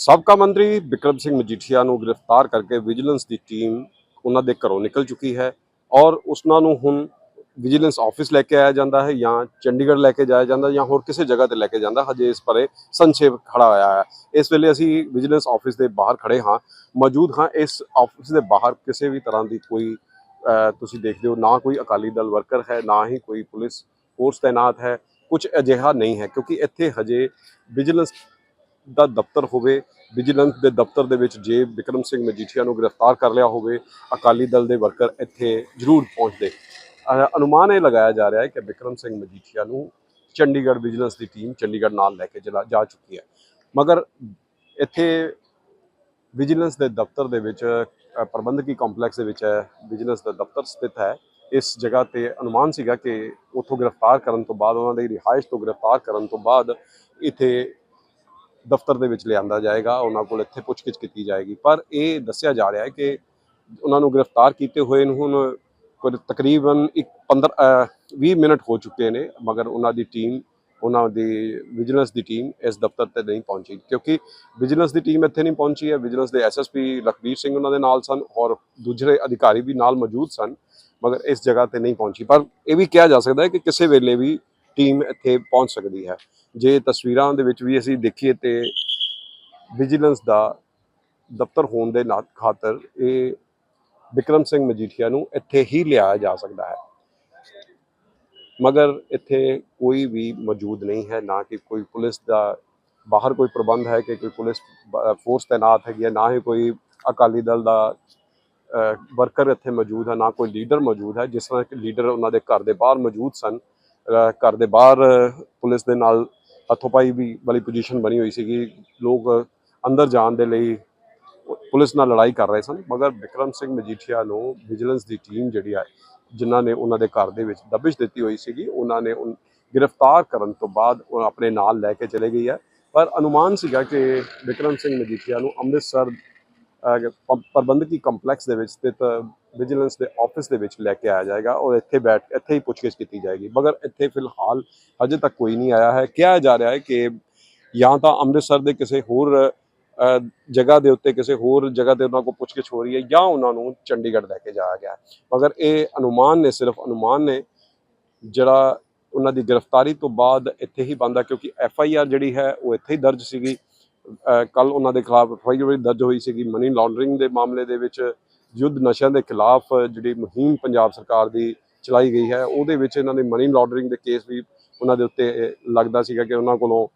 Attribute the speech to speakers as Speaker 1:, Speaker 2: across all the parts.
Speaker 1: ਸਾਬਕਾ ਮੰਤਰੀ ਵਿਕਰਮ ਸਿੰਘ ਮਜੀਠੀਆ ਨੂੰ ਗ੍ਰਿਫਤਾਰ ਕਰਕੇ ਵਿਜੀਲੈਂਸ ਦੀ ਟੀਮ ਉਹਨਾਂ ਦੇ ਘਰੋਂ ਨਿਕਲ ਚੁੱਕੀ ਹੈ ਔਰ ਉਸਨਾਂ ਨੂੰ ਹੁਣ ਵਿਜੀਲੈਂਸ ਆਫਿਸ ਲੈ ਕੇ ਆਇਆ ਜਾਂਦਾ ਹੈ ਜਾਂ ਚੰਡੀਗੜ੍ਹ ਲੈ ਕੇ ਜਾਇਆ ਜਾਂਦਾ ਜਾਂ ਹੋਰ ਕਿਸੇ ਜਗ੍ਹਾ ਤੇ ਲੈ ਕੇ ਜਾਂਦਾ, ਹਜੇ ਇਸ ਪਰੇ ਸੰਖੇਪ ਖੜਾ ਹੋਇਆ ਹੈ। ਇਸ ਵੇਲੇ ਅਸੀਂ ਵਿਜੀਲੈਂਸ ਆਫਿਸ ਦੇ ਬਾਹਰ ਖੜੇ ਹਾਂ, ਮੌਜੂਦ ਹਾਂ ਇਸ ਆਫਿਸ ਦੇ ਬਾਹਰ ਕਿਸੇ ਵੀ ਤਰ੍ਹਾਂ ਦੀ ਕੋਈ ਤੁਸੀਂ ਦੇਖਦੇ ਹੋ ਨਾ ਕੋਈ ਅਕਾਲੀ ਦਲ ਵਰਕਰ ਹੈ, ਨਾ ਹੀ ਕੋਈ ਪੁਲਿਸ ਫੋਰਸ ਤਾਇਨਾਤ ਹੈ ਕੁਝ ਅਜਿਹਾ ਨਹੀਂ ਹੈ ਕਿਉਂਕਿ ਇੱਥੇ ਹਜੇ ਵਿਜੀਲੈਂਸ ਦਾ ਦਫ਼ਤਰ ਹੋਵੇ, ਵਿਜੀਲੈਂਸ ਦੇ ਦਫ਼ਤਰ ਦੇ ਵਿੱਚ ਜੇ ਵਿਕਰਮ ਸਿੰਘ ਮਜੀਠੀਆ ਨੂੰ ਗ੍ਰਿਫਤਾਰ ਕਰ ਲਿਆ ਹੋਵੇ, ਅਕਾਲੀ ਦਲ ਦੇ ਵਰਕਰ ਇੱਥੇ ਜ਼ਰੂਰ ਪਹੁੰਚਦੇ। ਅਨੁਮਾਨ ਇਹ ਲਗਾਇਆ ਜਾ ਰਿਹਾ ਹੈ ਕਿ ਵਿਕਰਮ ਸਿੰਘ ਮਜੀਠੀਆ ਨੂੰ ਚੰਡੀਗੜ੍ਹ ਵਿਜੀਲੈਂਸ ਦੀ ਟੀਮ ਚੰਡੀਗੜ੍ਹ ਨਾਲ ਲੈ ਕੇ ਚਲਾ ਜਾ ਚੁੱਕੀ ਹੈ। ਮਗਰ ਇੱਥੇ ਵਿਜੀਲੈਂਸ ਦੇ ਦਫ਼ਤਰ ਦੇ ਵਿੱਚ ਪ੍ਰਬੰਧਕੀ ਕੰਪਲੈਕਸ ਦੇ ਵਿੱਚ ਹੈ, ਵਿਜੀਲੈਂਸ ਦਾ ਦਫ਼ਤਰ ਸਥਿਤ ਹੈ। ਇਸ ਜਗ੍ਹਾ ਤੇ ਅਨੁਮਾਨ ਸੀਗਾ ਕਿ ਉੱਥੋਂ ਗ੍ਰਿਫਤਾਰ ਕਰਨ ਤੋਂ ਬਾਅਦ, ਉਹਨਾਂ ਦੀ ਰਿਹਾਇਸ਼ ਤੋਂ ਗ੍ਰਿਫਤਾਰ ਕਰਨ ਤੋਂ ਬਾਅਦ ਇੱਥੇ ਦਫ਼ਤਰ ਦੇ ਵਿੱਚ ਲਿਆਂਦਾ ਜਾਏਗਾ, ਉਹਨਾਂ ਕੋਲ ਇੱਥੇ ਪੁੱਛਗਿੱਛ ਕੀਤੀ ਜਾਏਗੀ। ਪਰ ਇਹ ਦੱਸਿਆ ਜਾ ਰਿਹਾ ਹੈ ਕਿ ਉਹਨਾਂ ਨੂੰ ਗ੍ਰਿਫਤਾਰ ਕੀਤੇ ਹੋਏ ਨੂੰ ਹੁਣ ਕੁਝ ਤਕਰੀਬਨ ਇੱਕ 15 ਅਹ 20 ਮਿੰਟ ਹੋ ਚੁੱਕੇ ਨੇ, ਮਗਰ ਉਹਨਾਂ ਦੀ ਟੀਮ, ਉਹਨਾਂ ਦੀ ਵਿਜੀਲੈਂਸ ਦੀ ਟੀਮ ਇਸ ਦਫ਼ਤਰ ਤੇ ਨਹੀਂ ਪਹੁੰਚੀ। ਕਿਉਂਕਿ ਵਿਜੀਲੈਂਸ ਦੀ ਟੀਮ ਇੱਥੇ ਨਹੀਂ ਪਹੁੰਚੀ ਹੈ, ਵਿਜੀਲੈਂਸ ਦੇ ਐਸਐਸਪੀ ਲਖਬੀਰ ਸਿੰਘ ਉਹਨਾਂ ਦੇ ਨਾਲ ਸਨ ਔਰ ਦੂਜੇ ਅਧਿਕਾਰੀ ਵੀ ਨਾਲ ਮੌਜੂਦ ਸਨ, ਮਗਰ ਇਸ ਜਗ੍ਹਾ ਤੇ ਨਹੀਂ ਪਹੁੰਚੀ। ਪਰ ਇਹ ਵੀ ਕਿਹਾ ਜਾ ਸਕਦਾ ਹੈ ਕਿ ਕਿਸੇ ਵੇਲੇ ਵੀ ਟੀਮ ਇੱਥੇ ਪਹੁੰਚ ਸਕਦੀ ਹੈ। ਜੇ ਤਸਵੀਰਾਂ ਦੇ ਵਿੱਚ ਵੀ ਅਸੀਂ ਦੇਖੀਏ ਤੇ ਵਿਜੀਲੈਂਸ ਦਾ ਦਫ਼ਤਰ ਹੋਣ ਦੇ ਨਾਲ ਖਾਤਰ ਇਹ ਵਿਕਰਮ ਸਿੰਘ ਮਜੀਠੀਆ ਨੂੰ ਇੱਥੇ ਹੀ ਲਿਆਇਆ ਜਾ ਸਕਦਾ ਹੈ। ਮਗਰ ਇੱਥੇ ਕੋਈ ਵੀ ਮੌਜੂਦ ਨਹੀਂ ਹੈ, ਨਾ ਕਿ ਕੋਈ ਪੁਲਿਸ ਦਾ ਬਾਹਰ ਕੋਈ ਪ੍ਰਬੰਧ ਹੈ ਕਿ ਕੋਈ ਪੁਲਿਸ ਫੋਰਸ ਤਾਇਨਾਤ ਹੈਗੀ ਹੈ, ਨਾ ਹੀ ਕੋਈ ਅਕਾਲੀ ਦਲ ਦਾ ਵਰਕਰ ਇੱਥੇ ਮੌਜੂਦ ਹੈ, ਨਾ ਕੋਈ ਲੀਡਰ ਮੌਜੂਦ ਹੈ। ਜਿਸ ਤਰ੍ਹਾਂ ਕਿ ਲੀਡਰ ਉਹਨਾਂ ਦੇ ਘਰ ਦੇ ਬਾਹਰ ਮੌਜੂਦ ਸਨ ਘਰ ਦੇ ਬਾਹਰ ਪੁਲਿਸ ਦੇ ਨਾਲ ਹੱਥੋਪਾਈ ਵੀ ਵਾਲੀ ਪੋਜੀਸ਼ਨ ਬਣੀ ਹੋਈ ਸੀਗੀ। ਲੋਕ ਅੰਦਰ ਜਾਣ ਦੇ ਲਈ ਪੁਲਿਸ ਨਾਲ ਲੜਾਈ ਕਰ ਰਹੇ ਸਨ, ਮਗਰ ਵਿਕਰਮ ਸਿੰਘ ਮਜੀਠੀਆ ਨੂੰ ਵਿਜੀਲੈਂਸ ਦੀ ਟੀਮ ਜਿਹੜੀ ਹੈ ਜਿਨ੍ਹਾਂ ਨੇ ਉਹਨਾਂ ਦੇ ਘਰ ਦੇ ਵਿੱਚ ਦਬਿਸ਼ ਦਿੱਤੀ ਹੋਈ ਸੀਗੀ, ਉਹਨਾਂ ਨੇ ਗ੍ਰਿਫਤਾਰ ਕਰਨ ਤੋਂ ਬਾਅਦ ਉਹ ਆਪਣੇ ਨਾਲ ਲੈ ਕੇ ਚਲੇ ਗਈ ਹੈ ਪਰ ਅਨੁਮਾਨ ਸੀਗਾ ਕਿ ਵਿਕਰਮ ਸਿੰਘ ਮਜੀਠੀਆ ਨੂੰ ਅੰਮ੍ਰਿਤਸਰ ਪ੍ਰਬੰਧਕੀ ਕੰਪਲੈਕਸ ਦੇ ਵਿੱਚ ਸਥਿਤ ਵਿਜੀਲੈਂਸ ਦੇ ਆਫਿਸ ਦੇ ਵਿੱਚ ਲੈ ਕੇ ਆਇਆ ਜਾਏਗਾ ਔਰ ਇੱਥੇ ਬੈਠ ਇੱਥੇ ਹੀ ਪੁੱਛਗਿੱਛ ਕੀਤੀ ਜਾਏਗੀ। ਮਗਰ ਇੱਥੇ ਫਿਲਹਾਲ ਅਜੇ ਤੱਕ ਕੋਈ ਨਹੀਂ ਆਇਆ ਹੈ। ਕਿਹਾ ਜਾ ਰਿਹਾ ਹੈ ਕਿ ਜਾਂ ਤਾਂ ਅੰਮ੍ਰਿਤਸਰ ਦੇ ਕਿਸੇ ਹੋਰ ਜਗ੍ਹਾ ਦੇ ਉੱਤੇ ਕਿਸੇ ਹੋਰ ਜਗ੍ਹਾ ਤੇ ਉਹਨਾਂ ਕੋਲ ਪੁੱਛਗਿੱਛ ਹੋ ਰਹੀ ਹੈ ਜਾਂ ਉਹਨਾਂ ਨੂੰ ਚੰਡੀਗੜ੍ਹ ਲੈ ਕੇ ਜਾਇਆ ਗਿਆ ਮਗਰ ਇਹ ਅਨੁਮਾਨ ਨੇ, ਸਿਰਫ ਅਨੁਮਾਨ ਨੇ, ਜਿਹੜਾ ਉਹਨਾਂ ਦੀ ਗ੍ਰਿਫਤਾਰੀ ਤੋਂ ਬਾਅਦ ਇੱਥੇ ਹੀ ਬੰਦਾ ਕਿਉਂਕਿ ਐਫ ਆਈ ਆਰ ਜਿਹੜੀ ਹੈ ਉਹ ਇੱਥੇ ਹੀ ਦਰਜ ਸੀਗੀ। ਕੱਲ ਉਹਨਾਂ ਦੇ ਖਿਲਾਫ ਐਫ ਆਈ ਦਰਜ ਹੋਈ ਸੀਗੀ ਮਨੀ ਲਾਂਡਰਿੰਗ ਦੇ ਮਾਮਲੇ ਦੇ ਵਿੱਚ, ਯੁੱਧ ਨਸ਼ਿਆਂ ਦੇ ਖਿਲਾਫ ਜਿਹੜੀ ਮੁਹਿੰਮ ਪੰਜਾਬ ਸਰਕਾਰ ਦੀ ਚਲਾਈ ਗਈ ਹੈ, ਉਹਦੇ ਵਿੱਚ ਇਹਨਾਂ ਦੇ ਮਨੀ ਲਾਂਡਰਿੰਗ ਦੇ ਕੇਸ ਵੀ ਉਹਨਾਂ ਦੇ ਉੱਤੇ ਲੱਗਦਾ ਸੀਗਾ ਕਿ ਉਹਨਾਂ ਕੋਲੋਂ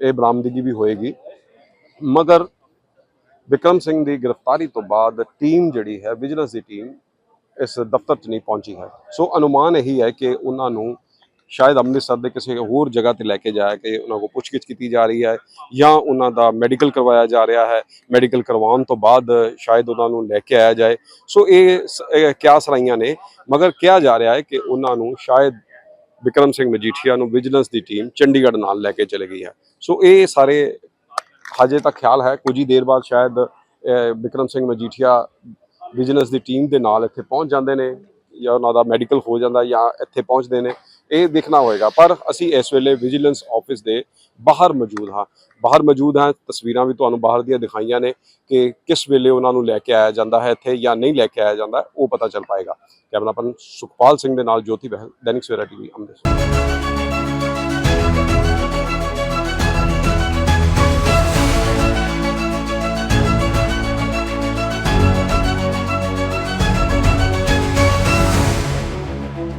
Speaker 1: ਇਹ ਬਰਾਮਦਗੀ ਵੀ ਹੋਏਗੀ। ਮਗਰ ਵਿਕਰਮ ਸਿੰਘ ਦੀ ਗ੍ਰਿਫਤਾਰੀ ਤੋਂ ਬਾਅਦ ਟੀਮ ਜਿਹੜੀ ਹੈ ਵਿਜੀਲੈਂਸ ਦੀ ਟੀਮ ਇਸ ਦਫ਼ਤਰ 'ਚ ਨਹੀਂ ਪਹੁੰਚੀ ਹੈ। ਸੋ ਅਨੁਮਾਨ ਇਹੀ ਹੈ ਕਿ ਉਹਨਾਂ ਨੂੰ ਸ਼ਾਇਦ ਅੰਮ੍ਰਿਤਸਰ ਦੇ ਕਿਸੇ ਹੋਰ ਜਗ੍ਹਾ ਤੇ ਲੈ ਕੇ ਜਾਇਆ ਕਿ ਉਹਨਾਂ ਕੋਲ ਪੁੱਛਗਿੱਛ ਕੀਤੀ ਜਾ ਰਹੀ ਹੈ ਜਾਂ ਉਹਨਾਂ ਦਾ ਮੈਡੀਕਲ ਕਰਵਾਇਆ ਜਾ ਰਿਹਾ ਹੈ ਮੈਡੀਕਲ ਕਰਵਾਉਣ ਤੋਂ ਬਾਅਦ ਸ਼ਾਇਦ ਉਹਨਾਂ ਨੂੰ ਲੈ ਕੇ ਆਇਆ ਜਾਏ ਸੋ ਇਹ ਸ- ਸਰਾਈਆਂ ਨੇ ਮਗਰ ਕਿਹਾ ਜਾ ਰਿਹਾ ਹੈ ਕਿ ਉਹਨਾਂ ਨੂੰ ਸ਼ਾਇਦ ਵਿਕਰਮ ਸਿੰਘ ਮਜੀਠੀਆ ਨੂੰ ਵਿਜੀਲੈਂਸ ਦੀ ਟੀਮ ਚੰਡੀਗੜ੍ਹ ਨਾਲ ਲੈ ਕੇ ਚਲੇ ਗਈ ਹੈ ਸੋ ਇਹ ਸਾਰੇ ਹਜੇ ਤੱਕ ਖਿਆਲ ਹੈ ਕੁਝ ਹੀ ਦੇਰ ਬਾਅਦ ਸ਼ਾਇਦ ਅਹ, ਵਿਕਰਮ ਸਿੰਘ ਮਜੀਠੀਆ ਵਿਜੀਲੈਂਸ ਦੀ ਟੀਮ ਦੇ ਨਾਲ ਇੱਥੇ ਪਹੁੰਚ ਜਾਂਦੇ ਨੇ ਜਾਂ ਉਹਨਾਂ ਦਾ ਮੈਡੀਕਲ ਹੋ ਜਾਂਦਾ ਜਾਂ ਇੱਥੇ ਪਹੁੰਚਦੇ ਨੇ ਇਹ ਦੇਖਣਾ ਹੋਏਗਾ। ਪਰ ਅਸੀਂ ਇਸ ਵੇਲੇ ਵਿਜੀਲੈਂਸ ਆਫਿਸ ਦੇ ਬਾਹਰ ਮੌਜੂਦ ਹਾਂ। ਬਾਹਰ ਮੌਜੂਦ ਹਾਂ, ਤਸਵੀਰਾਂ ਵੀ ਤੁਹਾਨੂੰ ਬਾਹਰ ਦੀਆਂ ਦਿਖਾਈਆਂ ਨੇ ਕਿ ਕਿਸ ਵੇਲੇ ਉਹਨਾਂ ਨੂੰ ਲੈ ਕੇ ਆਇਆ ਜਾਂਦਾ ਹੈ ਇੱਥੇ ਜਾਂ ਨਹੀਂ ਲੈ ਕੇ ਆਇਆ ਜਾਂਦਾ, ਉਹ ਪਤਾ ਚੱਲ ਪਾਏਗਾ। ਕੈਮਰਾਮੈਨ ਸੁਖਪਾਲ ਸਿੰਘ ਦੇ ਨਾਲ ਜੋਤੀ ਬਹਿਲ, ਦੈਨਿਕ ਸਵੇਰਾ ਟੀਵੀ, ਅੰਮ੍ਰਿਤਸਰ।